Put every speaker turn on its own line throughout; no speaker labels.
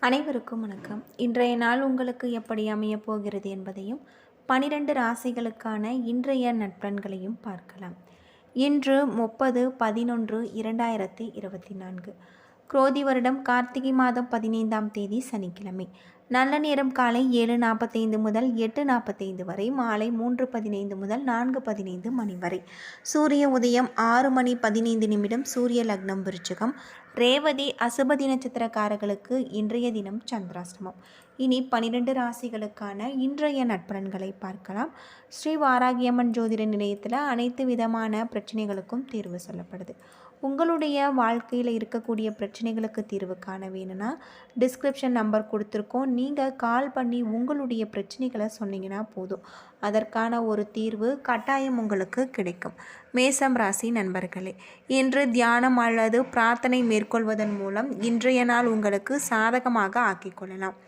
அனைவருக்கும் வணக்கம். இன்றைய நாள் உங்களுக்கு எப்படி அமையப் போகிறது என்பதையும் பனிரெண்டு ராசிகளுக்கான இன்றைய நட்பன்களையும் பார்க்கலாம். இன்று முப்பது பதினொன்று இரண்டாயிரத்தி இருபத்தி நான்கு. குரோதி வருடம் கார்த்திகை மாதம் பதினைந்தாம் தேதி சனிக்கிழமை. நல்ல நேரம் காலை ஏழு நாற்பத்தைந்து முதல் எட்டு நாற்பத்தைந்து வரை மாலை மூன்று பதினைந்து முதல் நான்கு பதினைந்து மணி வரை. சூரிய உதயம் ஆறு மணி பதினைந்து நிமிடம் சூரிய லக்னம் விருச்சகம். ரேவதி அசுபதி நட்சத்திரக்காரர்களுக்கு இன்றைய தினம் சந்திராஷ்டமம். இனி பனிரெண்டு ராசிகளுக்கான இன்றைய நட்பலன்களை பார்க்கலாம். ஸ்ரீ வாராகியம்மன் ஜோதிட நிலையத்தில் அனைத்து விதமான பிரச்சனைகளுக்கும் தீர்வு சொல்லப்படுது. உங்களுடைய வாழ்க்கையில் இருக்கக்கூடிய பிரச்சனைகளுக்கு தீர்வு காண வேணும்னா டிஸ்கிரிப்ஷன் நம்பர் கொடுத்துருக்கோம். நீங்கள் கால் பண்ணி உங்களுடைய பிரச்சனைகளை சொன்னீங்கன்னா போதும். அதற்கான ஒரு தீர்வு கட்டாயம் உங்களுக்கு கிடைக்கும். மேசம் ராசி நண்பர்களே இன்று தியானம் அல்லது பிரார்த்தனை மேற்கொள்வதன் மூலம் இன்றைய நாள் உங்களுக்கு சாதகமாக ஆக்கிக்கொள்ளலாம்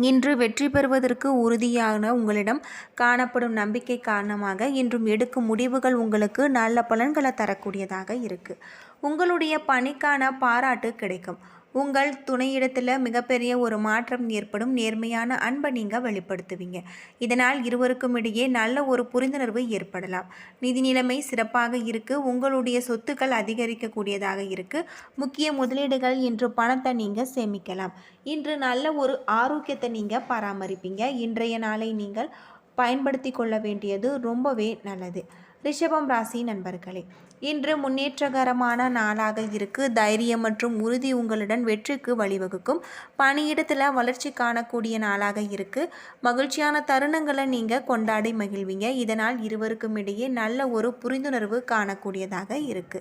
இன்று வெற்றி பெறுவதற்கு உறுதியான உங்களிடம் காணப்படும் நம்பிக்கை காரணமாக இன்றும் எடுக்கும் முடிவுகள் உங்களுக்கு நல்ல பலன்களை தரக்கூடியதாக இருக்குது உங்களுடைய பணிக்கான பாராட்டு கிடைக்கும். உங்கள் துணையிடத்தில் மிகப்பெரிய ஒரு மாற்றம் ஏற்படும். நேர்மையான அன்பை நீங்கள் வெளிப்படுத்துவீங்க. இதனால் இருவருக்கும் இடையே நல்ல ஒரு புரிந்துணர்வு ஏற்படலாம். நிதி நிலைமை சிறப்பாக இருக்கு. உங்களுடைய சொத்துக்கள் அதிகரிக்கக்கூடியதாக இருக்கு. முக்கிய முதலீடுகள் இன்று பணத்தை நீங்கள் சேமிக்கலாம். இன்று நல்ல ஒரு ஆரோக்கியத்தை நீங்கள் பராமரிப்பீங்க. இன்றைய நாளை நீங்கள் பயன்படுத்தி கொள்ள வேண்டியது ரொம்பவே நல்லது. ரிஷபம் ராசி நண்பர்களே இன்று முன்னேற்றகரமான நாளாக இருக்கு. தைரியம் மற்றும் உறுதி உங்களுடன் வெற்றிக்கு வழிவகுக்கும். பணியிடத்தில் வளர்ச்சி காணக்கூடிய நாளாக இருக்கு. மகிழ்ச்சியான தருணங்களை நீங்கள் கொண்டாடி மகிழ்வீங்க. இதனால் இருவருக்கும் இடையே நல்ல ஒரு புரிந்துணர்வு காணக்கூடியதாக இருக்கு.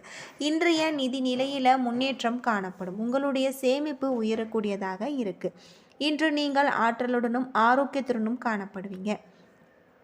இன்றைய நிதி நிலையில் முன்னேற்றம் காணப்படும். உங்களுடைய சேமிப்பு உயரக்கூடியதாக இருக்கு. இன்று நீங்கள் ஆற்றலுடனும் ஆரோக்கியத்துடனும் காணப்படுவீங்க.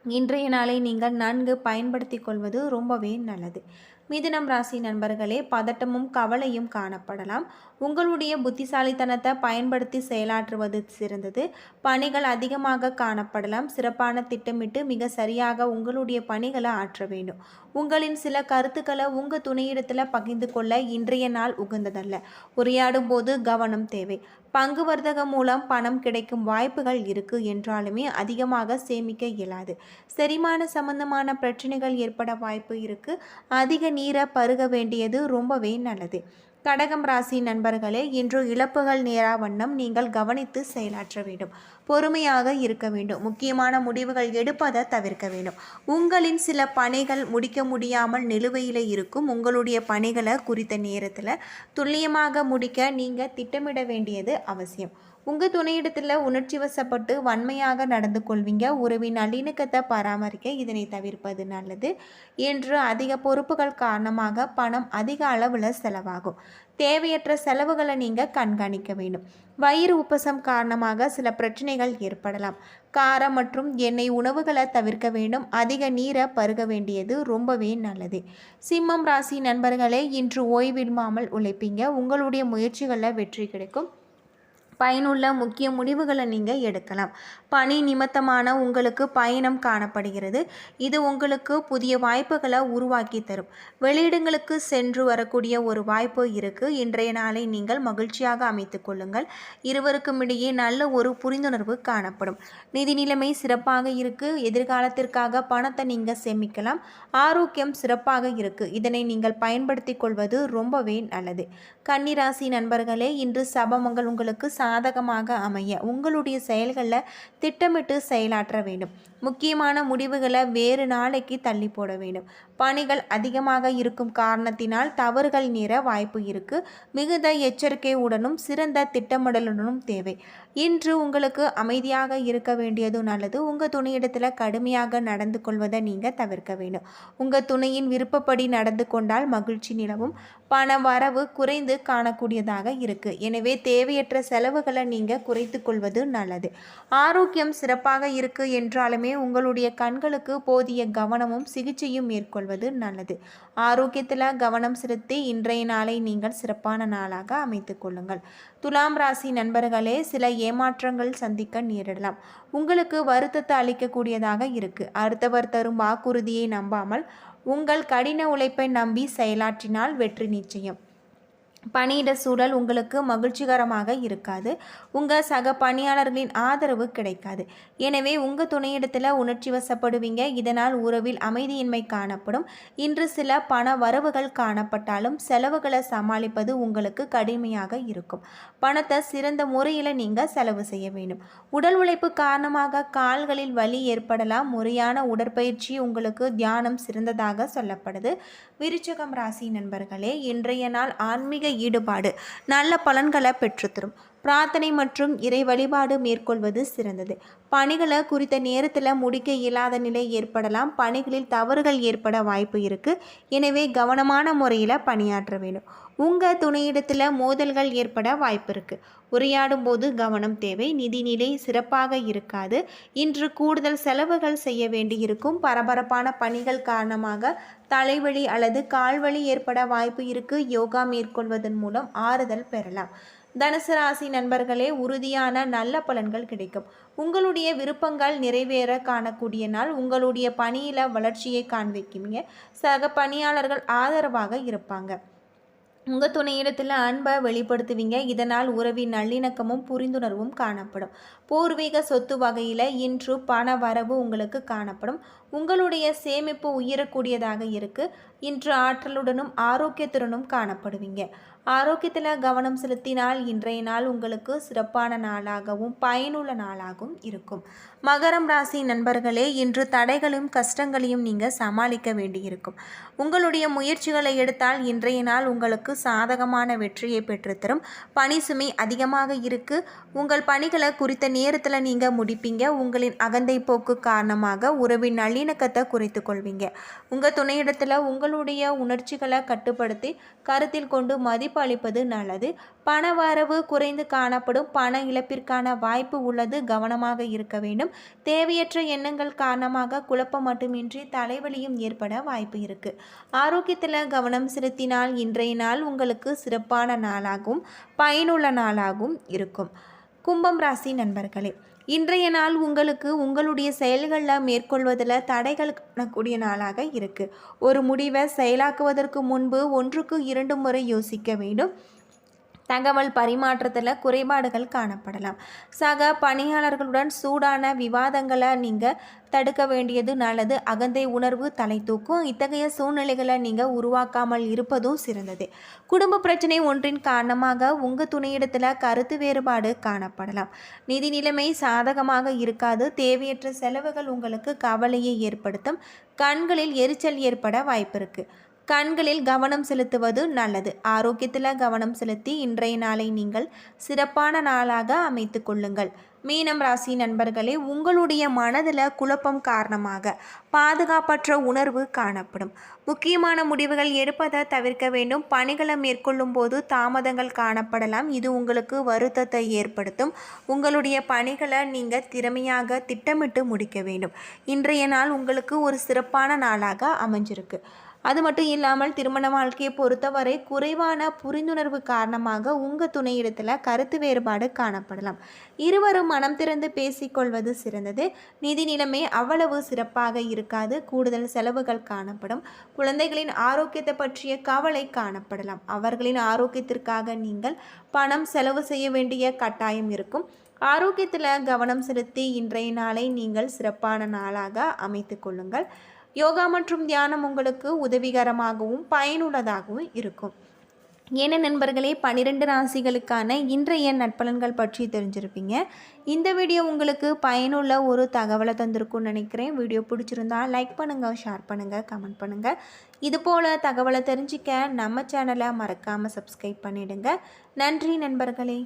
இன்றைய நாளை நீங்கள் நன்கு பயன்படுத்தி கொள்வது ரொம்பவே நல்லது. மிதுனம் ராசி நண்பர்களே பதட்டமும் கவலையும் காணப்படலாம். உங்களுடைய புத்திசாலித்தனத்தை பயன்படுத்தி செயலாற்றுவது சிறந்தது. பணிகள் அதிகமாக காணப்படலாம். சிறப்பான திட்டமிட்டு மிக சரியாக உங்களுடைய பணிகளை ஆற்ற வேண்டும். உங்களின் சில கருத்துக்களை உங்கள் துணையிடத்தில் பகிர்ந்து கொள்ள இன்றைய நாள் உகந்ததல்ல. உரையாடும் போது கவனம் தேவை. பங்கு வர்த்தகம் மூலம் பணம் கிடைக்கும் வாய்ப்புகள் இருக்கு என்றாலுமே அதிகமாக சேமிக்க இயலாது. செரிமான சம்பந்தமான பிரச்சனைகள் ஏற்பட வாய்ப்பு இருக்கு. அதிக நீரை பருக வேண்டியது ரொம்பவே நல்லது. கடகம் ராசி நண்பர்களே இன்று இழப்புகள் நேரா வண்ணம் நீங்கள் கவனித்து செயலாற்ற வேண்டும். பொறுமையாக இருக்க வேண்டும். முக்கியமான முடிவுகள் எடுப்பதை தவிர்க்க வேண்டும். உங்களின் சில பணிகள் முடிக்க முடியாமல் நிலுவையில் இருக்கும் உங்களுடைய பணிகளை குறித்த நேரத்தில் துல்லியமாக முடிக்க நீங்கள் திட்டமிட வேண்டியது அவசியம். உங்கள் துணையிடத்தில் உணர்ச்சி வசப்பட்டு வன்மையாக நடந்து கொள்வீங்க. உறவின் நல்லிணக்கத்தை பராமரிக்க இதனை தவிர்ப்பது நல்லது. என்று அதிக பொறுப்புகள் காரணமாக பணம் அதிக அளவில் செலவாகும். தேவையற்ற செலவுகளை நீங்கள் கண்காணிக்க வேண்டும். வயிறு உப்பசம் காரணமாக சில பிரச்சனைகள் ஏற்படலாம். காரம் மற்றும் எண்ணெய் உணவுகளை தவிர்க்க வேண்டும். அதிக நீரை பருக வேண்டியது ரொம்பவே நல்லது. சிம்மம் ராசி நண்பர்களே இன்று ஓய்விடாமல் உழைப்பீங்க. உங்களுடைய முயற்சிகளில் வெற்றி கிடைக்கும். பயனுள்ள முக்கிய முடிவுகளை நீங்கள் எடுக்கலாம். பணி நிமித்தமான உங்களுக்கு பயணம் காணப்படுகிறது. இது உங்களுக்கு புதிய வாய்ப்புகளை உருவாக்கி தரும். வெளியிடங்களுக்கு சென்று வரக்கூடிய ஒரு வாய்ப்பு இருக்கு. இன்றைய நாளை நீங்கள் மகிழ்ச்சியாக அமைத்து கொள்ளுங்கள். இருவருக்கும் இடையே நல்ல ஒரு புரிந்துணர்வு காணப்படும். நிதி நிலைமை சிறப்பாக இருக்கு. எதிர்காலத்திற்காக பணத்தை நீங்கள் சேமிக்கலாம். ஆரோக்கியம் சிறப்பாக இருக்கு. இதனை நீங்கள் பயன்படுத்தி கொள்வது ரொம்பவே நல்லது. கன்னிராசி நண்பர்களே இன்று சபமங்கள் உங்களுக்கு சாதகமாக அமைய உங்களுடைய செயல்களில் திட்டமிட்டு செயலாற்ற வேண்டும். முக்கியமான முடிவுகளை வேறு நாளைக்கு தள்ளி போட வேண்டும். பணிகள் அதிகமாக இருக்கும் காரணத்தினால் தவறுகள் நேர வாய்ப்பு இருக்கு. மிகுந்த எச்சரிக்கையுடனும் சிறந்த திட்டமிடலுடனும் தேவை. இன்று உங்களுக்கு அமைதியாக இருக்க வேண்டியது நல்லது உங்கள் துணையிடத்தில் கடுமையாக நடந்து கொள்வதை நீங்கள் தவிர்க்க வேண்டும். உங்கள் துணையின் விருப்பப்படி நடந்து கொண்டால் மகிழ்ச்சி நிலவும். பண வரவு குறைந்து காணக்கூடியதாக இருக்குது எனவே தேவையற்ற செலவுகளை நீங்கள் குறைத்து கொள்வது நல்லது. ஆரோக்கியம் சிறப்பாக இருக்கு என்றாலுமே உங்களுடைய கண்களுக்கு போதிய கவனமும் சிகிச்சையும் மேற்கொள்வது நல்லது. ஆரோக்கியத்தில் கவனம் செலுத்தி இன்றைய நாளை நீங்கள் சிறப்பான நாளாக அமைத்து கொள்ளுங்கள். துலாம் ராசி நண்பர்களே சில ஏமாற்றங்கள் சந்திக்க நேரிடலாம். உங்களுக்கு வருத்தத்தை அளிக்கக்கூடியதாக இருக்கு. அடுத்தவர் தரும் வாக்குறுதியை நம்பாமல் உங்கள் கடின உழைப்பை நம்பி செயலாற்றினால் வெற்றி நிச்சயம். பணியிட சூழல் உங்களுக்கு மகிழ்ச்சிகரமாக இருக்காது. உங்கள் சக பணியாளர்களின் ஆதரவு கிடைக்காது. எனவே உங்கள் துணையிடத்தில் உணர்ச்சி வசப்படுவீங்க. இதனால் உறவில் அமைதியின்மை காணப்படும். இன்று சில பண வரவுகள் காணப்பட்டாலும் செலவுகளை சமாளிப்பது உங்களுக்கு கடுமையாக இருக்கும். பணத்தை சிறந்த முறையில் நீங்கள் செலவு செய்ய வேண்டும். உடல் உழைப்பு காரணமாக கால்களில் வலி ஏற்படலாம். முறையான உடற்பயிற்சி உங்களுக்கு தியானம் சிறந்ததாக சொல்லப்படுது. விருச்சகம் ராசி நண்பர்களே இன்றைய நாள் ஆன்மீக ஈடுபாடு. நல்ல பலன்களை பெற்றுத்தரும். பிரார்த்தனை மற்றும் இறை வழிபாடு மேற்கொள்வது சிறந்தது. பணிகளை குறித்த நேரத்தில் முடிக்க இயலாத நிலை ஏற்படலாம். பணிகளில் தவறுகள் ஏற்பட வாய்ப்பு இருக்குது எனவே கவனமான முறையில் பணியாற்ற வேண்டும். உங்கள் துணையிடத்தில் மோதல்கள் ஏற்பட வாய்ப்பு இருக்குது உரையாடும் போது கவனம் தேவை. நிதிநிலை சிறப்பாக இருக்காது. இன்று கூடுதல் செலவுகள் செய்ய வேண்டியிருக்கும். பரபரப்பான பணிகள் காரணமாக தலைவலி அல்லது கால்வலி ஏற்பட வாய்ப்பு இருக்குது யோகா மேற்கொள்வதன் மூலம் ஆறுதல் பெறலாம். தனுசு ராசி நண்பர்களே உறுதியான நல்ல பலன்கள் கிடைக்கும். உங்களுடைய விருப்பங்கள் நிறைவேற காணக்கூடிய நாள் உங்களுடைய பணியில் வளர்ச்சியை காண்பிக்குவீங்க. சக பணியாளர்கள் ஆதரவாக இருப்பாங்க. உங்கள் துணையிடத்தில் அன்பை வெளிப்படுத்துவீங்க. இதனால் உறவின் நல்லிணக்கமும் புரிந்துணர்வும் காணப்படும். பூர்வீக சொத்து வகையில் இன்று பண வரவு உங்களுக்கு காணப்படும். உங்களுடைய சேமிப்பு உயரக்கூடியதாக இருக்குது இன்று ஆற்றலுடனும் ஆரோக்கியத்துடனும் காணப்படுவீங்க. ஆரோக்கியத்தில் கவனம் செலுத்தினால் இன்றைய நாள் உங்களுக்கு சிறப்பான நாளாகவும் பயனுள்ள நாளாகவும் இருக்கும். மகரம் ராசி நண்பர்களே இன்று தடைகளையும் கஷ்டங்களையும் நீங்கள் சமாளிக்க வேண்டியிருக்கும். உங்களுடைய முயற்சிகளை எடுத்தால் இன்றைய நாள் உங்களுக்கு சாதகமான வெற்றியை பெற்றுத்தரும். பணி சுமை அதிகமாக இருக்கு. உங்கள் பணிகளை குறித்த நேரத்தில் நீங்கள் முடிப்பீங்க. உங்களின் அகந்தை போக்கு காரணமாக உறவின் நல்லிணக்கத்தை குறைத்து கொள்வீங்க. உங்கள் துணையிடத்தில் உங்களுடைய உணர்ச்சிகளை கட்டுப்படுத்தி கருத்தில் கொண்டு மதிப்பு அளிப்பது நல்லது. பண வரவு குறைந்து காணப்படும். பண இழப்பிற்கான வாய்ப்பு உள்ளது. கவனமாக இருக்க வேண்டும். தேவையற்ற எண்ணங்கள் காரணமாக குழப்பம் மட்டுமின்றி தலைவலியும் ஏற்பட வாய்ப்பு இருக்கு. ஆரோக்கியத்தில் கவனம் செலுத்தினால் இன்றைய நாள் உங்களுக்கு சிறப்பான நாளாகவும் பயனுள்ள நாளாகவும் இருக்கும். கும்பம் ராசி நண்பர்களே இன்றைய நாள் உங்களுக்கு உங்களுடைய செயல்களில் மேற்கொள்வதில் தடைகள் காணக்கூடிய நாளாக இருக்குது ஒரு முடிவை செயலாக்குவதற்கு முன்பு ஒன்றுக்கு இரண்டு முறை யோசிக்க வேண்டும். தகவல் பரிமாற்றத்தில் குறைபாடுகள் காணப்படலாம். சக பணியாளர்களுடன் சூடான விவாதங்களை நீங்கள் தடுக்க வேண்டியது நல்லது. அகந்தை உணர்வு தலை தூக்கும். இத்தகைய சூழ்நிலைகளை நீங்கள் உருவாக்காமல் இருப்பதும் சிறந்தது. குடும்ப பிரச்சனை ஒன்றின் காரணமாக உங்கள் துணையிடத்தில் கருத்து வேறுபாடு காணப்படலாம். நிதி நிலைமை சாதகமாக இருக்காது. தேவையற்ற செலவுகள் உங்களுக்கு கவலையை ஏற்படுத்தும். கண்களில் எரிச்சல் ஏற்பட வாய்ப்பு இருக்குது கண்களில் கவனம் செலுத்துவது நல்லது. ஆரோக்கியத்தில் கவனம் செலுத்தி இன்றைய நாளை நீங்கள் சிறப்பான நாளாக அமைத்து கொள்ளுங்கள். மீனம் ராசி நண்பர்களே உங்களுடைய மனதில் குழப்பம் காரணமாக பாதுகாப்பற்ற உணர்வு காணப்படும். முக்கியமான முடிவுகள் எடுப்பதை தவிர்க்க வேண்டும். பணிகளை மேற்கொள்ளும் போது தாமதங்கள் காணப்படலாம். இது உங்களுக்கு வருத்தத்தை ஏற்படுத்தும். உங்களுடைய பணிகளை நீங்கள் திறமையாக திட்டமிட்டு முடிக்க வேண்டும். இன்றைய நாள் உங்களுக்கு ஒரு சிறப்பான நாளாக அமைஞ்சிருக்கு. அது மட்டும் இல்லாமல் திருமண வாழ்க்கையை பொறுத்தவரை குறைவான புரிந்துணர்வு காரணமாக உங்கள் துணையிடத்தில் கருத்து வேறுபாடு காணப்படலாம். இருவரும் மனம் திறந்து பேசிக்கொள்வது சிறந்தது. நிதி நிலைமை அவ்வளவு சிறப்பாக இருக்காது. கூடுதல் செலவுகள் காணப்படும். குழந்தைகளின் ஆரோக்கியத்தை பற்றிய கவலை காணப்படலாம். அவர்களின் ஆரோக்கியத்திற்காக நீங்கள் பணம் செலவு செய்ய வேண்டிய கட்டாயம் இருக்கும். ஆரோக்கியத்தில் கவனம் செலுத்தி இன்றைய நாளை நீங்கள் சிறப்பான நாளாக அமைத்து கொள்ளுங்கள். யோகா மற்றும் தியானம் உங்களுக்கு உதவிகரமாகவும் பயனுள்ளதாகவும் இருக்கும். ஏன நண்பர்களே பன்னிரெண்டு ராசிகளுக்கான இன்றைய நட்பலன்கள் பற்றி தெரிஞ்சிருப்பீங்க. இந்த வீடியோ உங்களுக்கு பயனுள்ள ஒரு தகவலை தந்திருக்கும்னு நினைக்கிறேன். வீடியோ பிடிச்சிருந்தா லைக் பண்ணுங்கள் ஷேர் பண்ணுங்கள் கமெண்ட் பண்ணுங்கள் இது போல் தகவலை தெரிஞ்சிக்க நம்ம சேனலை மறக்காமல் சப்ஸ்கிரைப் பண்ணிவிடுங்க நன்றி நண்பர்களே.